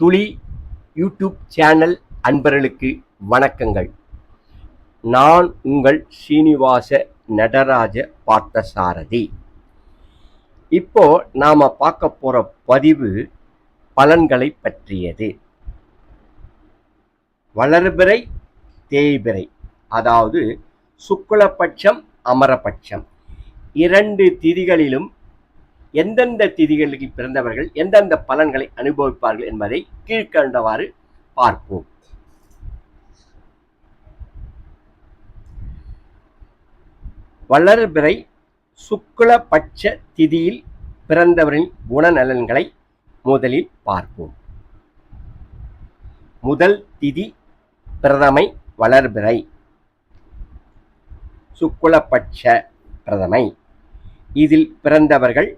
துளி YouTube channel அன்பர்களுக்கு வணக்கங்கள். நான் உங்கள் சீனிவாச நடராஜ பார்த்தசாரதி. இப்போ நாம் பார்க்க போகிற பதிவு பலன்களை பற்றியது. வளர்பிறை தேய்பிறை அதாவது சுக்லபட்சம் அமரபட்சம். இரண்டு திதிகளிலும் எந்தெந்த திதிகளில் பிறந்தவர்கள் எந்தெந்த பலன்களை அனுபவிப்பார்கள் என்பதை கீழ்கண்டவாறு பார்ப்போம். வளர்பிறை சுக்லபட்ச திதியில் பிறந்தவரின் குணநலன்களை முதலில் பார்ப்போம். முதல் திதி பிரதமை வளர்பிறை சுக்குலபட்ச பிரதமை. இதில் பிறந்தவர்கள்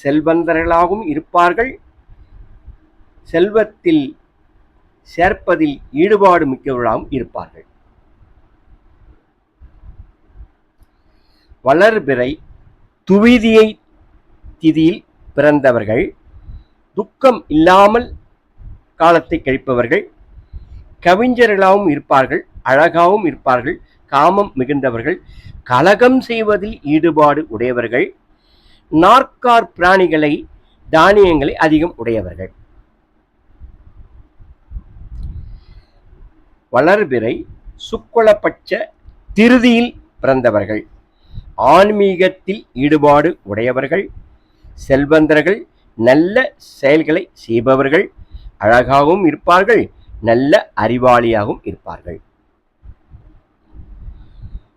செல்வந்தர்களாகவும் இருப்பார்கள். செல்வத்தில் சேர்ப்பதில் ஈடுபாடு மிக்கவர்களாகவும் இருப்பார்கள். வளர்பிறை துவிதியை திதியில் பிறந்தவர்கள் துக்கம் இல்லாமல் காலத்தை கழிப்பவர்கள் கவிஞர்களாகவும் இருப்பார்கள் அழகாகவும் இருப்பார்கள் காமம் மிகுந்தவர்கள் கலகம் செய்வதில் ஈடுபாடு உடையவர்கள் நாற்கார் பிராணிகளை தானியங்களை அதிகம் உடையவர்கள். வளர்பிறை சுக்குலப்பட்ச திருதியில் பிறந்தவர்கள். ஆன்மீகத்தில் ஈடுபாடு உடையவர்கள். செல்வந்தர்கள் நல்ல செயல்களை செய்பவர்கள். அழகாகவும் இருப்பார்கள் நல்ல அறிவாளியாகவும் இருப்பார்கள்.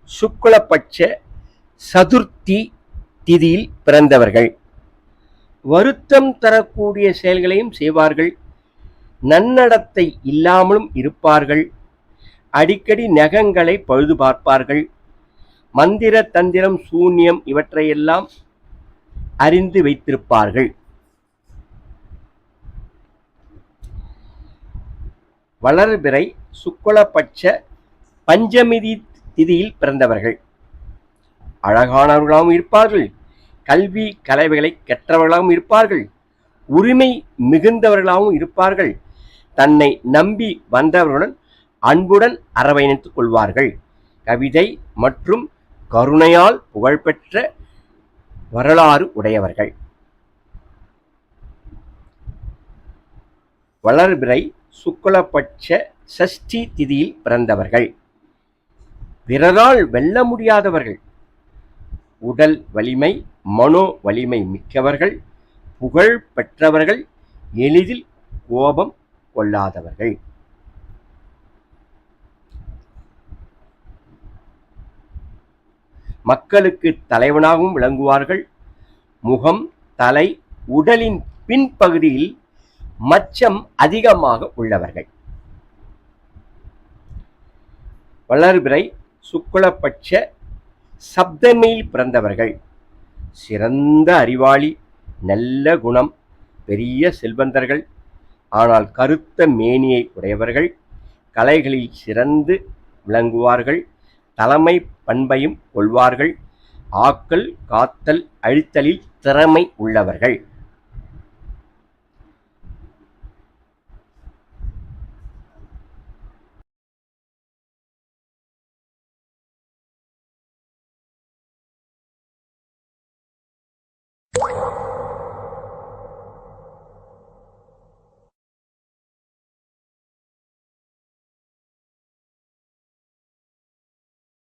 சுக்குலபட்ச சதுர்த்தி திதியில் பிறந்தவர்கள். வருத்தம் தரக்கூடிய செயல்களையும் செய்வார்கள். நன்னடத்தை இல்லாமலும் இருப்பார்கள். அடிக்கடி நகங்களை பழுது பார்ப்பார்கள். மந்திர தந்திரம் சூன்யம் இவற்றையெல்லாம் அறிந்து வைத்திருப்பார்கள். வளர்பிறை சுக்குலபட்ச பஞ்சமிதி திதியில் பிறந்தவர்கள். அழகானவர்களாகவும் இருப்பார்கள். கல்வி கலைவைகளை கற்றவர்களாகவும் இருப்பார்கள். உரிமை மிகுந்தவர்களாகவும் இருப்பார்கள். தன்னை நம்பி வந்தவர்களுடன் அன்புடன் அரவணைத்துக் கொள்வார்கள். கவிதை மற்றும் கருணையால் புகழ்பெற்ற வரலாறு உடையவர்கள். வளர்பிறை சுக்குலபட்ச சஷ்டி திதியில் பிறந்தவர்கள். பிறரால் வெல்ல முடியாதவர்கள். உடல் வலிமை மனோ வலிமை மிக்கவர்கள் புகழ் பெற்றவர்கள் எளிதில் கோபம் கொள்ளாதவர்கள். மக்களுக்கு தலைவனாகவும் விளங்குவார்கள். முகம் தலை உடலின் பின்பகுதியில் மச்சம் அதிகமாக உள்ளவர்கள். வளர்பிறை சுக்குலபட்ச சப்தமியில் பிறந்தவர்கள். சிறந்த அறிவாளி நல்ல குணம் பெரிய செல்வந்தர்கள். ஆனால் கருத்த மேனியை உடையவர்கள். கலைகளில் சிறந்து விளங்குவார்கள். தலைமை பண்பையும் கொள்வார்கள். ஆக்கல் காத்தல் அழித்தலில் திறமை உள்ளவர்கள்.